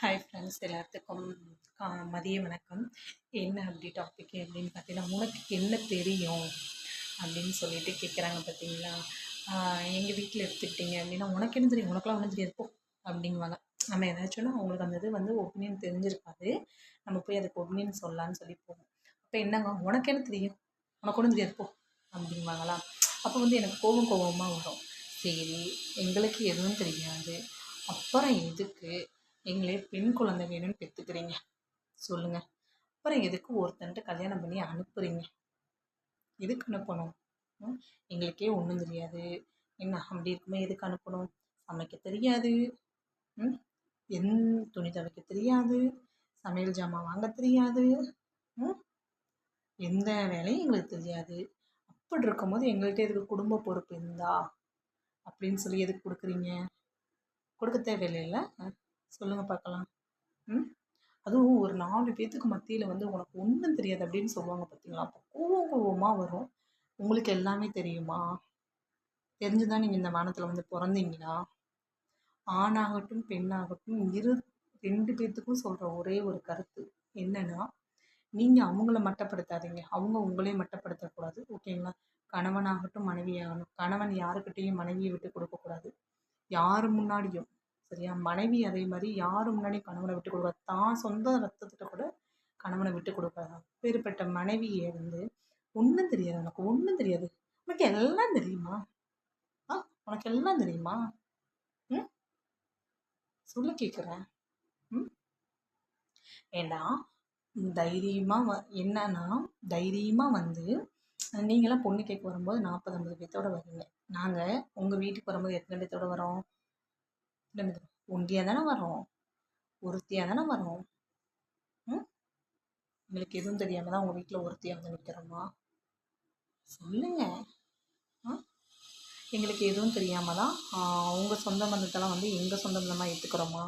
Hi friends எல்லாத்துக்கும் கா மதிய வணக்கம். என்ன அப்படி டாபிக் அப்படின்னு பார்த்தீங்கன்னா உனக்கு என்ன தெரியும்? அப்படின்னு சொல்லிட்டு கேட்குறாங்க பார்த்தீங்களா? எங்கள் வீட்டில் எடுத்துக்கிட்டிங்க அப்படின்னா உனக்கு என்ன தெரியும்? உனக்குலாம் ஒன்றும் தெரியாது போ அப்படிங்குவாங்க. நம்ம ஏதாச்சும்னா அவங்களுக்கு அந்த இது வந்து ஒப்பீனியன் தெரிஞ்சிருக்காது. நம்ம போய் அதுக்கு ஒப்பீனியன் சொல்லலான்னு சொல்லி போவோம். அப்போ என்னங்க உனக்கு என்ன தெரியும்? உனக்கு ஒன்றும் தெரியாது போ அப்படிங்குவாங்களா? அப்போ வந்து எனக்கு கோபம் கோபமாக வரும். சரி எங்களுக்கு எதுவும் தெரியாது. அப்புறம் எதுக்கு எங்களே பெண் குழந்தை வேணும்னு பெற்றுக்கிறீங்க சொல்லுங்கள் அப்புறம் எதுக்கு ஒருத்தன்ட்டு கல்யாணம் பண்ணி அனுப்புகிறீங்க எதுக்கு அனுப்பணும்? எங்களுக்கே ஒன்றும் தெரியாது. என்ன அப்படி இருக்குமே? எதுக்கு அனுப்பணும்? சமைக்க தெரியாது. எந் துணி துவைக்க தெரியாது. சமையல் ஜாமான் வாங்க தெரியாது. எந்த வேலையும் எங்களுக்கு தெரியாது. அப்படி இருக்கும்போது எங்கள்கிட்ட எதுக்கு குடும்ப பொறுப்பு இருந்தா? அப்படின்னு சொல்லி எதுக்கு கொடுக்குறீங்க? கொடுக்க தேவையில்லைல்ல? சொல்லுங்கள் பார்க்கலாம் ம்? அதுவும் ஒரு நாலு பேர்த்துக்கு மத்தியில் வந்து உனக்கு ஒன்றும் தெரியாது அப்படின்னு சொல்லுவாங்க பார்த்தீங்களா அப்போ கோவம் கோவமாக வரும். உங்களுக்கு எல்லாமே தெரியுமா? தெரிஞ்சு தான் நீங்கள் இந்த வானத்தில் வந்து பிறந்தீங்களா? ஆணாகட்டும் பெண்ணாகட்டும் இரு ரெண்டு பேர்த்துக்கும் சொல்கிற ஒரே ஒரு கருத்து என்னென்னா நீங்கள் அவங்கள மட்டப்படுத்தாதீங்க. அவங்க உங்களையும் மட்டப்படுத்தக்கூடாது. ஓகேங்களா? கணவனாகட்டும் மனைவியாகணும் கணவன் யாருக்கிட்டேயும் மனைவியை விட்டு கொடுக்கக்கூடாது யார் முன்னாடியும். சரியா? மனைவி அதே மாதிரி யார் முன்னாடி கணவனை விட்டு கொடுக்காது. தான் சொந்த ரத்தத்திட்ட கூட கணவனை விட்டு கொடுக்காது. அப்பேற்பட்ட மனைவியை வந்து ஒன்றும் தெரியாது உனக்கு. ஒன்றும் தெரியாது. உனக்கு எல்லாம் தெரியுமா? ஆ? உனக்கு எல்லாம் தெரியுமா? ம்? சொல்ல கேட்குறேன் ம்? ஏண்டா? தைரியமாக வ என்னன்னா தைரியமாக வந்து நீங்களாம் பொண்ணு கேட்க வரும்போது நாற்பது ஐம்பது பேர்த்தோட வரீங்க. நாங்கள் உங்கள் வீட்டுக்கு வரும்போது எத்தனை பேர்த்தோட வரோம்? ஒண்டியாக தானே வரோம் ஒருத்தியாக தானே வரோம் ம்? எங்களுக்கு எதுவும் தெரியாமல் தான் உங்கள் வீட்டில் ஒருத்தியாக வந்து நிற்கிறோமா சொல்லுங்கள் ஆ? எங்களுக்கு எதுவும் தெரியாமல் தான் அவங்க சொந்த பந்தத்தெல்லாம் வந்து எங்கள் சொந்த பந்தமாக ஏற்றுக்கிறோமா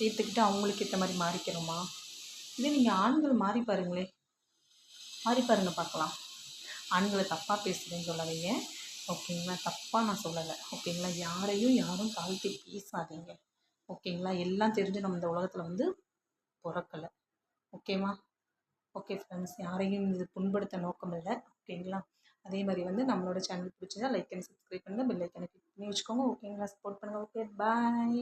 ஏற்றுக்கிட்டு அவங்களுக்கு ஏற்ற மாதிரி மாறிக்கிறோமா? இதே நீங்கள் ஆண்கள் மாறி பாருங்களே. மாறி பாருங்க பார்க்கலாம். ஆண்களை தப்பாக பேசுகிறேன்னு சொல்லாதீங்க. ஓகேங்களா? தப்பாக நான் சொல்லலை. ஓகேங்களா? யாரையும் யாரும் தாழ்த்தி பேசாதீங்க. ஓகேங்களா? எல்லாம் தெரிஞ்சு நம்ம இந்த உலகத்தில் வந்து பிறக்கலை. ஓகேவா? ஓகே ஃப்ரெண்ட்ஸ் யாரையும் இது புண்படுத்த நோக்கம் இல்லை. ஓகேங்களா? அதே மாதிரி வந்து நம்மளோட சேனல் பிடிச்சதா லைக் அண்ட் சப்ஸ்கிரைப் பண்ணுங்கள் பெல் ஐக்கனை கிளிக் பண்ணி வச்சுக்கோங்க. ஓகேங்களா? சப்போர்ட் பண்ணுங்கள் ஓகே பாய்